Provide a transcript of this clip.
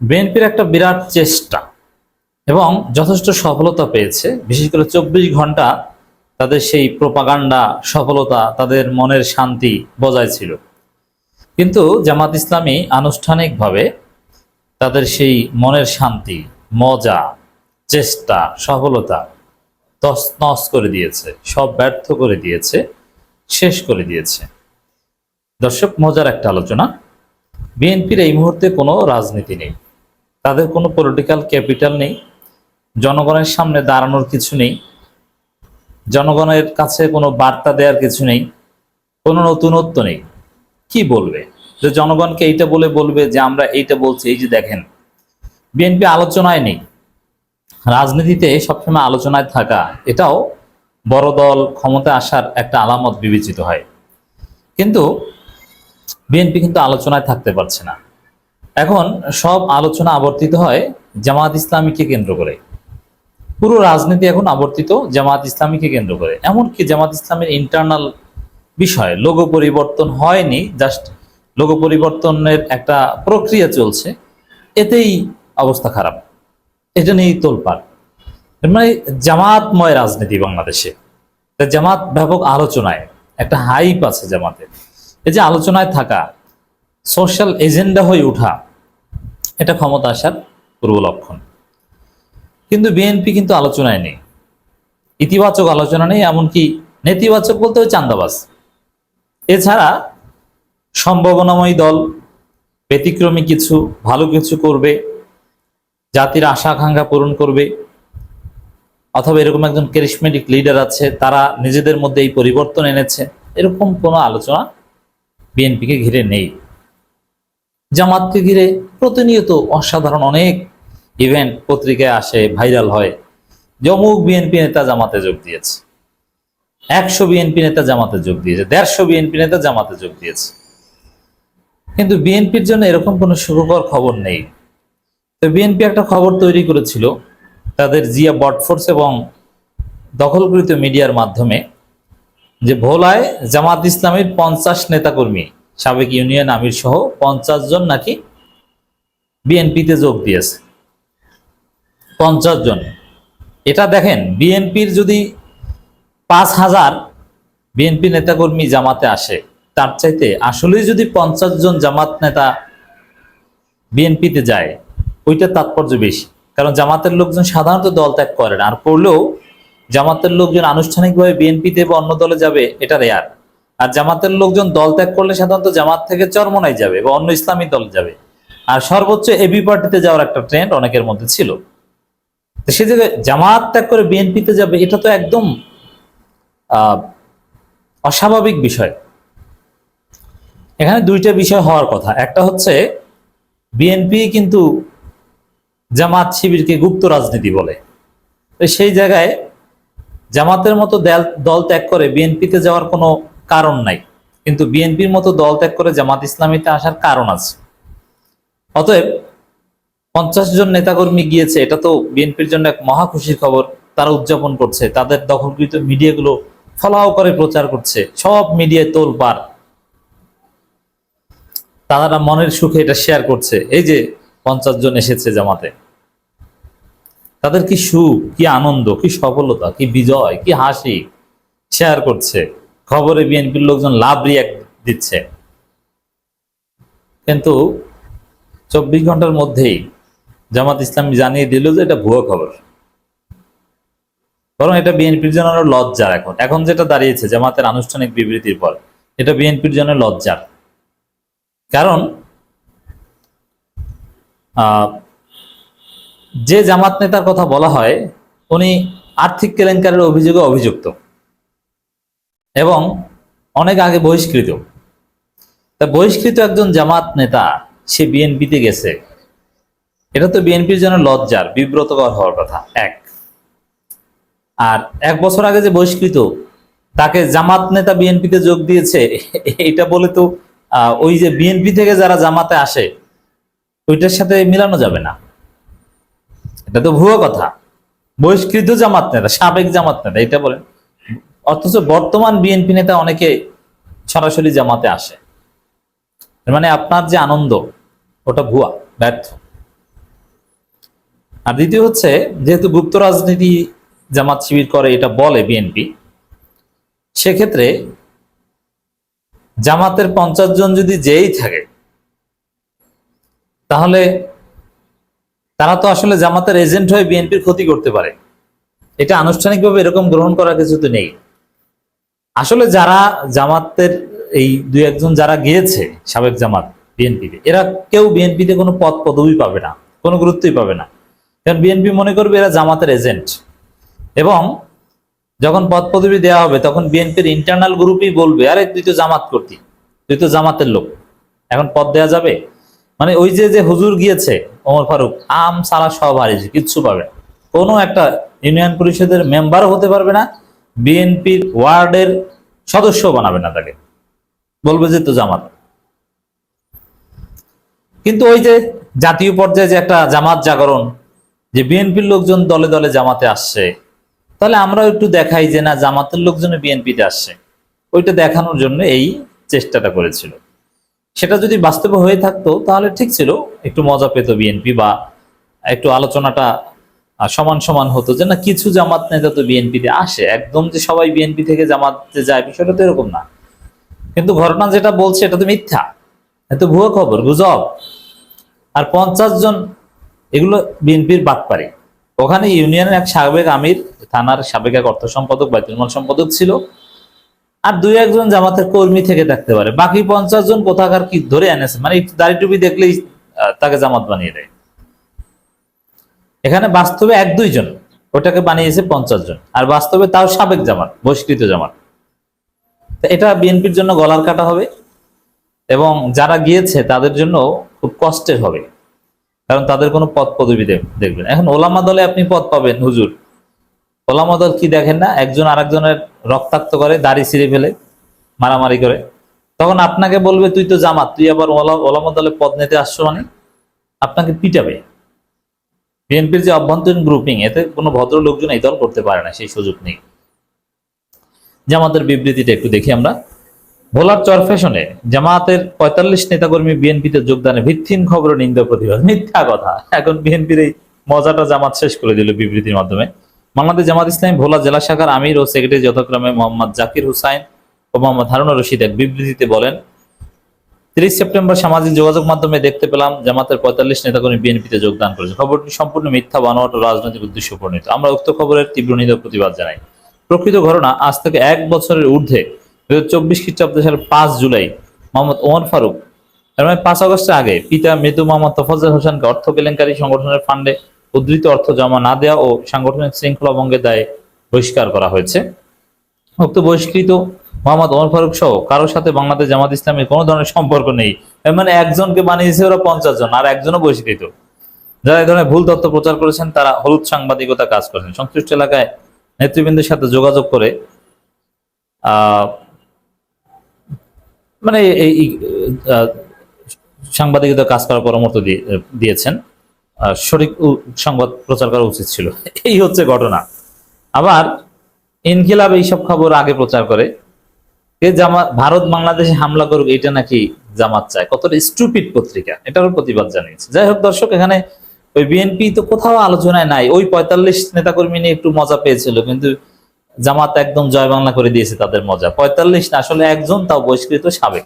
বিএনপির একটা বিরাট চেষ্টা এবং যথেষ্ট সফলতা পেয়েছে। বিশেষ করে চব্বিশ ঘণ্টা তাদের সেই প্রপাগান্ডা সফলতা তাদের মনের শান্তি বজায় ছিল। কিন্তু জামাত ইসলামী আনুষ্ঠানিকভাবে তাদের সেই মনের শান্তি, মজা, চেষ্টা, সফলতা তছনছ করে দিয়েছে, সব ব্যর্থ করে দিয়েছে, শেষ করে দিয়েছে। দর্শক, মজার একটা আলোচনা। বিএনপির এই মুহূর্তে কোনো রাজনীতি নেই। তাদের কোনো পলিটিক্যাল ক্যাপিটাল নেই। জনগণের সামনে দাঁড়ানোর কিছু নেই। জনগণের কাছে কোনো বার্তা দেওয়ার কিছু নেই। কোনো নতুনত্ব নেই। কি বলবে? যে জনগণকে এইটা বলে বলবে যে আমরা এইটা বলছি, এই যে দেখেন, বিএনপি আলোচনায় নেই। রাজনীতিতে সবসময় আলোচনায় থাকা, এটাও বড় দল ক্ষমতা আসার একটা আলামত বিবেচিত হয়। কিন্তু বিএনপি কিন্তু আলোচনায় থাকতে পারছে না। এখন সব আলোচনা আবর্তিত হয় জামাত ইসলামীকে কেন্দ্র করে। পুরো রাজনীতি এখন আবর্তিত জামাত ইসলামীকে কেন্দ্র করে। এমনকি জামাত ইসলামের ইন্টারনাল বিষয় লোগো পরিবর্তন হয়নি জাস্ট লোগো পরিবর্তনের একটা প্রক্রিয়া চলছে, এতেই অবস্থা খারাপ। এটা নিয়েই তোলপাড়। মানে জামাতময় রাজনীতি বাংলাদেশে। জামাত ব্যাপক আলোচনায়, একটা হাইপ আছে জামাতের। এই যে আলোচনায় থাকা সোশ্যাল এজেন্ডা হয়ে ওঠা এটা ক্ষমতা আসার পূর্ব লক্ষণ। কিন্তু বিএনপি কিন্তু আলোচনায় নেই। ইতিবাচক আলোচনা নেই, এমনকি নেতিবাচক বলতে ওই চান্দাবাজ। এছাড়া সম্ভাবনাময় দল ব্যতিক্রমী কিছু, ভালো কিছু করবে, জাতির আশা আকাঙ্ক্ষা পূরণ করবে, অথবা এরকম একজন ক্যারিসমেটিক লিডার আছে, তারা নিজেদের মধ্যে এই পরিবর্তন এনেছে, এরকম কোনো আলোচনা বিএনপিকে ঘিরে নেই। জামাতকে ঘিরে প্রতিনিয়ত অসাধারণ অনেক ইভেন্ট পত্রিকায় আসে ভাইরাল হয়। যে অমুক বিএনপি নেতা জামাতে যোগ দিয়েছে। একশো বিএনপি নেতা জামাতে যোগ দিয়েছে, দেড়শো বিএনপি নেতা জামাতে যোগ দিয়েছে। কিন্তু বিএনপির জন্য এরকম কোনো সুখকর খবর নেই। তো বিএনপি একটা খবর তৈরি করেছিল, তাদের জিয়া বটফোর্স এবং দখলকৃত মিডিয়ার মাধ্যমে, যে ভোলায় জামাত ইসলামের পঞ্চাশ নেতাকর্মী সাবেক ইউনিয়ন আমির সহ পঞ্চাশ জন নাকি বিএনপিতে যোগ দিয়েছে। পঞ্চাশ জন। এটা দেখেন, বিএনপির যদি পাঁচ হাজার বিএনপি নেতাকর্মী জামাতে আসে, তার চাইতে আসলেই যদি পঞ্চাশ জন জামাত নেতা বিএনপিতে যায়, ওইটা তাৎপর্য বেশি। কারণ জামাতের লোকজন সাধারণত দল ত্যাগ করে না আর পড়লেও জামাতের লোকজন আনুষ্ঠানিকভাবে বিএনপিতে বা অন্য দলে যাবে, এটা রেয়ার আর জামাতের লোকজন দল ত্যাগ করলে সাধারণত জামাত থেকে চরমনাই যাবে বা অন্য ইসলামী দল যাবে। আর সর্বোচ্চ এবি পার্টিতে যাওয়ার একটা ট্রেন্ড অনেকের মধ্যে ছিল। সে জায়গায় জামাত ত্যাগ করে বিএনপিতে যাবে, এটা তো একদম অস্বাভাবিক বিষয়। এখানে দুইটা বিষয় হওয়ার কথা। একটা হচ্ছে বিএনপি কিন্তু জামাত শিবিরকে গুপ্ত রাজনীতি বলে। তো সেই জায়গায় জামাতের মতো দল ত্যাগ করে বিএনপিতে যাওয়ার কোনো কারণ নাই। কিন্তু বিএনপির মতো দল ত্যাগ করে জামাত ইসলামীতে আসার কারণ আছে। অতএব পঞ্চাশ জন নেতাকর্মী গিয়েছে, এটা তো বিএনপির জন্য এক মহা খুশির খবর। তারা উদযাপন করছে, তাদের দখলকৃত মিডিয়াগুলো ফলাও করে প্রচার করছে, সব মিডিয়ায় তোল পার তারা মনের সুখে এটা শেয়ার করছে, এই যে পঞ্চাশ জন এসেছে জামাতে। তাদের কি সুখ, কি আনন্দ, কি সফলতা, কি বিজয়, কি হাসি শেয়ার করছে। খবরে বিএনপির লোকজন লাভ রিয়াক্ট দিচ্ছে। কিন্তু চব্বিশ ঘণ্টার মধ্যেই জামাত ইসলাম জানিয়ে দিল যে এটা ভুয়া খবর। বরং এটা বিএনপির জন্য লজ্জার এখন। এখন যেটা দাঁড়িয়েছে জামাতের আনুষ্ঠানিক বিবৃতির পর, এটা বিএনপির জন্য লজ্জার। কারণ যে জামাত নেতার কথা বলা হয়, উনি আর্থিক কেলেঙ্কারের অভিযোগে অভিযুক্ত। এবং অনেক আগে বহিষ্কৃত। তা বহিষ্কৃত একজন জামাত নেতা, সে বিএনপিতে গেছে। এটা তো বিএনপির জন্য লজ্জার, বিব্রতকর হওয়ার কথা, এক। আর এক বছর আগে যে বহিষ্কৃত, তাকে জামাত নেতা বিএনপিতে যোগ দিয়েছে, এটা বলে তো ওই যে বিএনপি থেকে যারা জামাতে আসে, ওইটার সাথে মিলানো যাবে না। এটা তো ভুয়ো কথা। বহিষ্কৃত জামাত নেতা, সাবেক জামাত নেতা, এটা বলেন। অথচ বর্তমান বিএনপি নেতা অনেকে সরাসরি জামাতে আসে। মানে আপনার যে আনন্দ, ওটা ভুয়া, ব্যর্থ। আর দ্বিতীয় হচ্ছে, যেহেতু গুপ্ত রাজনীতি জামাত শিবির করে, এটা বলে বিএনপি সেক্ষেত্রে জামাতের পঞ্চাশ জন যদি যেই থাকে, তাহলে তারা তো আসলে জামাতের এজেন্ট হয়ে বিএনপির ক্ষতি করতে পারে। এটা আনুষ্ঠানিকভাবে এরকম গ্রহণ করার কিছু তো নেই। আসলে যারা জামাতের এই দুই একজন যারা গিয়েছে, সাবেক জামাত বিএনপিতে এরা কেউ বিএনপিতে কোনো পদ পদবি পাবে না, কোনো গুরুত্বই পাবে না। কারণ বিএনপি মনে করবে এরা জামাতের এজেন্ট। এবং যখন পদ পদবি দেওয়া হবে, তখন বিএনপির ইন্টারনাল গ্রুপই বলবে, আরে, তুই তো জামাত করতি তুই তো জামাতের লোক। এখন পদ দেওয়া যাবে? মানে ওই যে যে হুজুর গিয়েছে, ওমর ফারুক, আম সারা সব হারিয়েছে, কিচ্ছু পাবে। কোনো একটা ইউনিয়ন পরিষদের মেম্বারও হতে পারবে না বিএনপির ওয়ার্ডের সদস্য বানাবে না তাকে। বলবে যে তো জামাত। কিন্তু ওই যে জাতীয় পর্যায়ে যে একটা জামাত জাগরণ, যে বিএনপির লোকজন দলে দলে জামাতে আসছে, তাহলে আমরাও একটু দেখাই যে না, জামাতের লোকজন বিএনপিতে আসছে। ওইটা দেখানোর জন্য এই চেষ্টাটা করেছিল। সেটা যদি বাস্তবে হয়ে থাকতো, তাহলে ঠিক ছিল, একটু মজা পেত বিএনপি বা একটু আলোচনাটা সমান সমান হতো যে না, কিছু জামাত নেতা তো বিএনপিতে আসে। একদম যে সবাই বিএনপি থেকে জামাতে যায়, বিষয়টা তো এরকম না। কিন্তু ঘটনা যেটা বলছে, এটা তো মিথ্যা। এত ভুয়ো খবর, গুজব। আর পঞ্চাশ জন, এগুলো বিএনপির বাটপারে ওখানে ইউনিয়নের এক সাবেক আমির, থানার সাবেক এক অর্থ সম্পাদক বা মাল সম্পাদক ছিল। আর দুই একজন জামাতের কর্মী থেকে থাকতে পারে। বাকি পঞ্চাশ জন কোথাকার কি ধরে এনেছে? মানে দাড়ি টুপি দেখলেই তাকে জামাত বানিয়ে দেয়। এখানে বাস্তবে এক দুইজন ওটাকে বানিয়েছে পঞ্চাশ জন। আর বাস্তবে তাও সাবেক জামাত, বহিষ্কৃত জামাত। এটা বিএনপির জন্য গলার কাটা হবে এবং যারা গিয়েছে তাদের জন্য খুব কষ্টের হবে। কারণ তাদের কোনো পদ পদবি দেখবেন। এখন ওলামা দলে আপনি পদ পাবেন, হুজুর। ওলামা দল কি দেখেন না? একজন আরেকজনের রক্তাক্ত করে, দাড়ি ছিঁড়ে ফেলে, মারামারি করে। তখন আপনাকে বলবে, তুই তো জামাত, তুই আবার ওলা- ওলামা দলে পদ নিতে আসছো মানে? আপনাকে পিটাবে। বিএনপির যে অভ্যন্তরীণ গ্রুপিং এতে কোনো ভদ্র লোকজন এই দল করতে পারে না, সেই সুযোগ নেই। জামাতের বিবৃতিটা একটু দেখি আমরা। ভোলার চর ফ্যাশনে জামাতের পঁয়তাল্লিশ নেতাকর্মী বিএনপিতে যোগদানে ভিত্তিহীন খবর নিন্দা প্রতিবাদ। মিথ্যা কথা। এখন বিএনপির এই মজাটা জামাত শেষ করে দিল বিবৃতির মাধ্যমে। বাংলাদেশ জামাত ইসলামী ভোলা জেলা শাখার আমির ও সেক্রেটারি যথাক্রমে মোহাম্মদ জাকির হুসাইন ও মোহাম্মদ হারুন রশিদ এক বিবৃতিতে বলেন তিরিশ সেপ্টেম্বর সামাজিক যোগাযোগ মাধ্যমে দেখতে পেলাম জামাতের পঁয়তাল্লিশ নেতাকর্মী বিএনপিতে যোগদান করেছে। খবরটি সম্পূর্ণ মিথ্যা, বানোয়াট রাজনৈতিক উদ্দেশ্য প্রণীত আমরা উক্ত খবরের তীব্র নিন্দা প্রতিবাদ জানাই। প্রকৃত ঘটনা, আজ থেকে এক বছরের ঊর্ধ্বে দু হাজার চব্বিশ খ্রিস্টাব্দ সালের পাঁচ জুলাই মোহাম্মদ ওমর ফারুক এর মানে পাঁচ আগস্টের আগে পিতা মৃদু মোহাম্মদ তফাজ্জল হোসেনকে অর্থ কেলেঙ্কারি সংগঠনের ফান্ডে উদ্ধৃত অর্থ জমা না দেওয়া ও সাংগঠনিক শৃঙ্খলা ভঙ্গের দায়ে বহিষ্কার করা হয়েছে। উক্ত বহিষ্কৃত মোহাম্মদ ওমর ফারুক সহ কারোর সাথে বাংলাদেশ জামাত ইসলামের কোনো ধরনের সম্পর্ক নেই। মানে একজনকে বানিয়েছে ওরা পঞ্চাশ জন, আর একজনও বহিষ্কৃত। যারা এই ধরনের ভুল তথ্য প্রচার করেছেন, তারা হলুদ সাংবাদিকতা কাজ করেছেন। সংশ্লিষ্ট এলাকায় নেতৃবৃন্দের সাথে যোগাযোগ করে মানে এই সাংবাদিকতা কাজ করার পরামর্শ দিয়ে- দিয়েছেন। সঠিক সংবাদ প্রচার করা উচিত ছিল। এই হচ্ছে ঘটনা। আবার ইনকিলাব এইসব খবর আগে প্রচার করে ভারত বাংলাদেশে হামলা করুক, এটা নাকি জামাত চায়। কতটা স্টুপিড পত্রিকা। এটারও প্রতিবাদ জানিয়েছে। যাই হোক দর্শক, এখানে ওই বিএনপি তো কোথাও আলোচনায় নাই। ওই পঁয়তাল্লিশ নেতাকর্মী নিয়ে একটু মজা পেয়েছিল, কিন্তু জামাত একদম জয় বাংলা করে দিয়েছে তাদের মজা। পঁয়তাল্লিশ না, আসলে একজন তাও বহিষ্কৃত সাবেক।